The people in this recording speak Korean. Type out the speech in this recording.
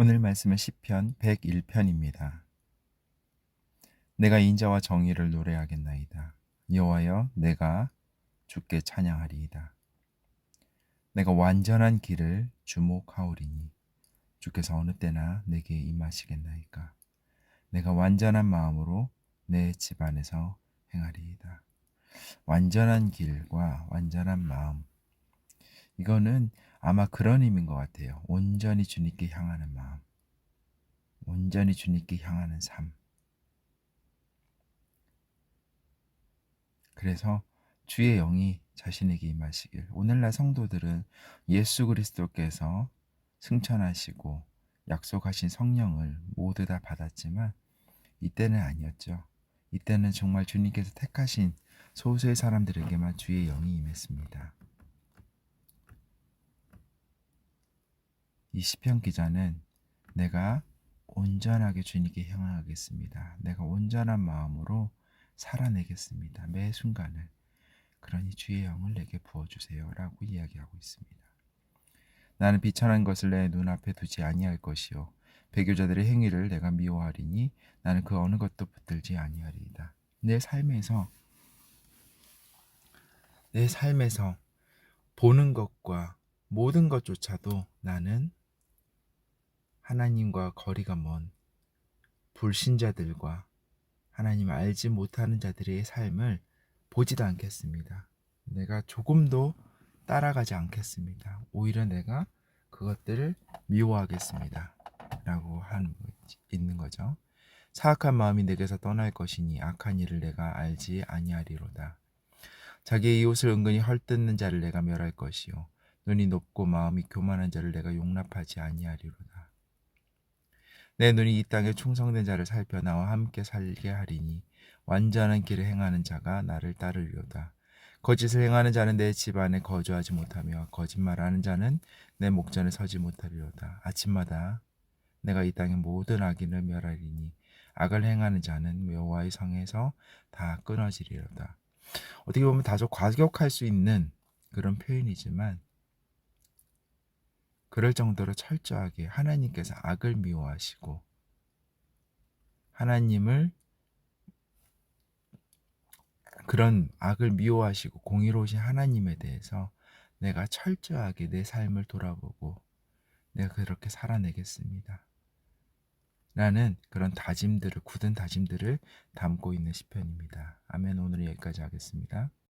오늘 말씀은 시편 101편입니다. 내가 인자와 정의를 노래하겠나이다. 여호와여 내가 주께 찬양하리이다. 내가 완전한 길을 주목하오리니 주께서 어느 때나 내게 임하시겠나이까. 내가 완전한 마음으로 내 집안에서 행하리이다. 완전한 길과 완전한 마음. 이거는 아마 그런 의미인 것 같아요. 온전히 주님께 향하는 마음. 온전히 주님께 향하는 삶. 그래서 주의 영이 자신에게 임하시길. 오늘날 성도들은 예수 그리스도께서 승천하시고 약속하신 성령을 모두 다 받았지만 이때는 아니었죠. 이때는 정말 주님께서 택하신 소수의 사람들에게만 주의 영이 임했습니다. 이 시편 기자는 내가 온전하게 주님께 향하겠습니다. 내가 온전한 마음으로 살아내겠습니다. 매 순간을. 그러니 주의 영을 내게 부어주세요 라고 이야기하고 있습니다. 나는 비천한 것을 내 눈앞에 두지 아니할 것이요 배교자들의 행위를 내가 미워하리니 나는 그 어느 것도 붙들지 아니하리이다. 내 삶에서 내 삶에서 보는 것과 모든 것조차도 나는 하나님과 거리가 먼 불신자들과 하나님을 알지 못하는 자들의 삶을 보지도 않겠습니다. 내가 조금도 따라가지 않겠습니다. 오히려 내가 그것들을 미워하겠습니다. 라고 하는 거, 있는 거죠. 사악한 마음이 내게서 떠날 것이니 악한 일을 내가 알지 아니하리로다. 자기의 이웃을 은근히 헐뜯는 자를 내가 멸할 것이요 눈이 높고 마음이 교만한 자를 내가 용납하지 아니하리로다. 내 눈이 이 땅에 충성된 자를 살펴 나와 함께 살게 하리니 완전한 길을 행하는 자가 나를 따르리로다. 거짓을 행하는 자는 내 집 안에 거주하지 못하며 거짓말하는 자는 내 목전에 서지 못하리로다. 아침마다 내가 이 땅의 모든 악인을 멸하리니 악을 행하는 자는 여호와의 성에서 다 끊어지리로다. 어떻게 보면 다소 과격할 수 있는 그런 표현이지만 그럴 정도로 철저하게 하나님께서 악을 미워하시고 하나님을 그런 악을 미워하시고 공의로우신 하나님에 대해서 내가 철저하게 내 삶을 돌아보고 내가 그렇게 살아내겠습니다. 라는 그런 다짐들을 굳은 다짐들을 담고 있는 시편입니다. 아멘. 오늘 여기까지 하겠습니다.